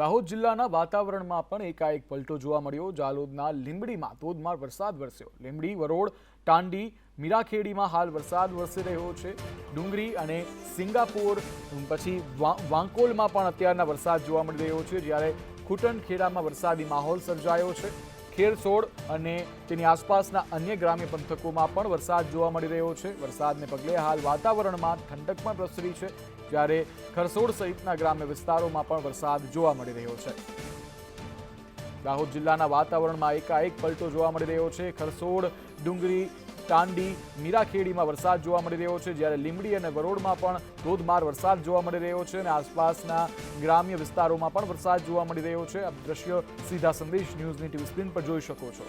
દાહોદ જિલ્લાના વાતાવરણમાં પણ એકાએક પલટો જોવા મળ્યો. જાલોદના લીંબડીમાં ધોધમાર વરસાદ વરસ્યો. લીંબડી વરોડ ટાંડી, મીરાખેડીમાં હાલ વરસાદ વરસી રહ્યો છે. ડુંગરી અને સિંગાપોર પછી વાંકોલમાં પણ અત્યારના વરસાદ જોવા મળી રહ્યો છે. જ્યારે ખૂટણ ખેડામાં વરસાદી માહોલ સર્જાયો છે. ખેરસોડ અને તેની આસપાસના અન્ય ગ્રામ્ય પંથકોમાં પણ વરસાદ જોવા મળી રહ્યો છે. વરસાદને પગલે હાલ વાતાવરણમાં ઠંડક પણ પ્રસરી છે, જ્યારે ખરસોડ સહિતના ગ્રામ્ય વિસ્તારોમાં પણ વરસાદ જોવા મળી રહ્યો છે. દાહોદ જિલ્લાના વાતાવરણમાં એકાએક પલટો જોવા મળી રહ્યો છે. ખરસોડ ડુંગરી ટાંડી મીરાખેડીમાં વરસાદ જોવા મળી રહ્યો છે, જ્યારે લીંબડી અને વરોડમાં પણ ધોધમાર વરસાદ જોવા મળી રહ્યો છે અને આસપાસના ગ્રામ્ય વિસ્તારોમાં પણ વરસાદ જોવા મળી રહ્યો છે. આ દ્રશ્ય સીધા સંદેશ ન્યૂઝની ટીવી સ્ક્રીન પર જોઈ શકો છો.